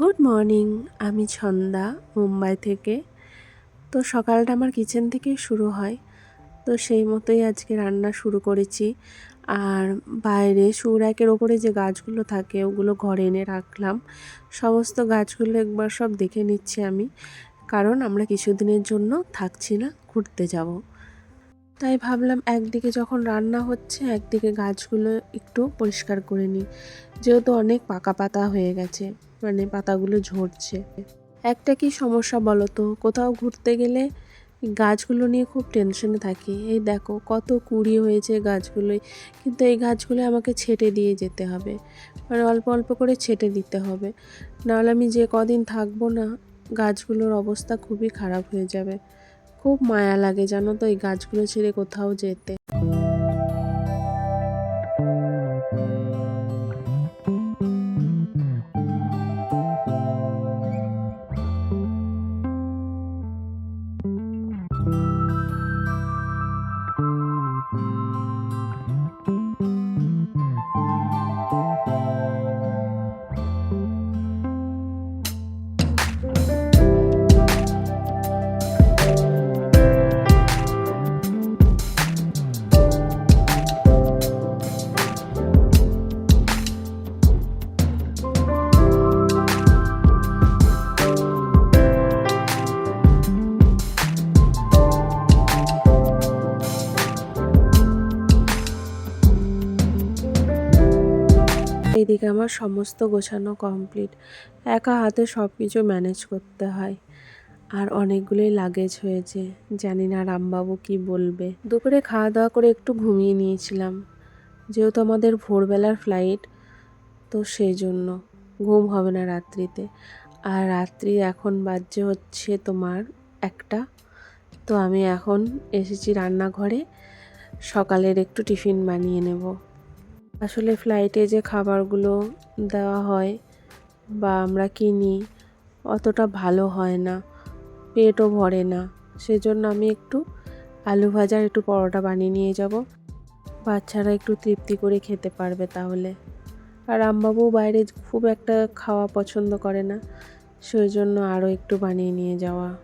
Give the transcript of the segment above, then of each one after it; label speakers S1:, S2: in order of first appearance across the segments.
S1: Good morning আমি ছন্দা, মুম্বাই থেকে। তো সকালটা আমার কিচেন থেকে শুরু হয়। তো সেই মতোই আজকে রান্না শুরু করেছি। আর বাইরে সুরাকের ওপরে যে গাছগুলো থাকে, ওগুলো ঘরে এনে রাখলাম। সমস্ত গাছগুলো একবার সব দেখে নিচ্ছি আমি। কারণ আমরা কিছুদিনের জন্য থাকছি না, ঘুরতে যাব। তাই ভাবলাম একদিকে যখন রান্না হচ্ছে, একদিকে গাছগুলো একটু পরিষ্কার করে নিই। যেহেতু অনেক পাকা পাতা হয়ে গেছে। মানে পাতাগুলো ঝরছে। একটা কি সমস্যা বলো তো? কোথাও ঘুরতে গেলে গাছগুলো নিয়ে খুব টেনশনে থাকি। এই দেখো, কত কুড়ি হয়েছে গাছগুলোই কিন্তু এই গাছগুলো আমাকে ছেটে দিয়ে যেতে হবে। মানে অল্প অল্প করে ছেটে দিতে হবে। নাহলে আমি যে কদিন থাকব না, গাছগুলোর অবস্থা খুবই খারাপ হয়ে যাবে। খুব মায়া লাগে জানো তো এই গাছগুলো ছেড়ে কোথাও যেতে। Thank you. এইদিকে আমার সমস্ত গোছানো কমপ্লিট একা হাতে সব কিছু ম্যানেজ করতে হয়। আর অনেকগুলোই লাগেজ হয়েছে। জানি না রামবাবু কি বলবে। দুপুরে খাওয়া দাওয়া করে একটু ঘুমিয়ে নিয়েছিলাম। যেহেতু আমাদের ভোরবেলার ফ্লাইট তো সেই জন্য ঘুম হবে না রাত্রিতে। আর রাত্রি এখন বাজছে হচ্ছে তোমার একটা। তো আমি এখন এসেছি রান্নাঘরে। সকালের একটু টিফিন বানিয়ে নেব। আসলে ফ্লাইটে যে খাবারগুলো দেওয়া হয় বা আমরা কিনি, অতটা ভালো হয় না, পেটও ভরে না। সেজন্য আমি একটু আলু ভাজার একটু পরোটা বানিয়ে নিয়ে যাব। বাচ্চারা একটু তৃপ্তি করে খেতে পারবে তাহলে। আর আমবাবু বাইরে খুব একটা খাওয়া পছন্দ করে না সেই জন্য আরও একটু বানিয়ে নিয়ে যাওয়া।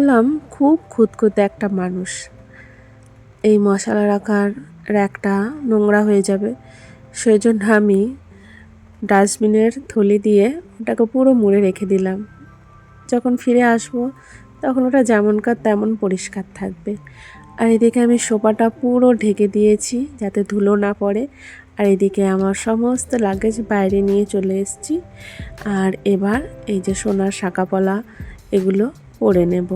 S1: হলাম খুব খুঁতখুঁতে একটা মানুষ। এই মশলা রাখার র্যাকটা নোংরা হয়ে যাবে। সেই জন্য আমি ডাস্টবিনের থলি দিয়ে ওটাকে পুরো মুড়ে রেখে দিলাম। যখন ফিরে আসব, তখন ওটা যেমনকার তেমন পরিষ্কার থাকবে। আর এদিকে আমি সোফাটা পুরো ঢেকে দিয়েছি যাতে ধুলো না পড়ে। আর এদিকে আমার সমস্ত লাগেজ বাইরে নিয়ে চলে এসেছি। আর এবার এই যে সোনার শাঁকাপলা এগুলো পরে নেব।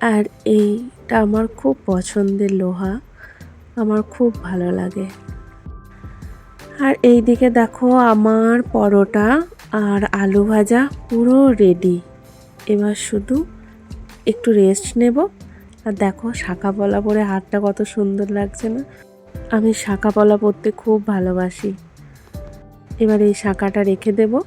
S1: আর এইটা আমার খুব পছন্দের লোহা। আমার খুব ভালো লাগে। আর এই দিকে দেখো আমার পরোটা আর আলু ভাজা পুরো রেডি এবার শুধু একটু রেস্ট নেব। আর দেখো শাঁখা পলা পরে হাতটা কত সুন্দর লাগছে না। আমি শাঁখা পলা পরতে খুব ভালোবাসি। এবার এই শাঁখাটা রেখে দেবো।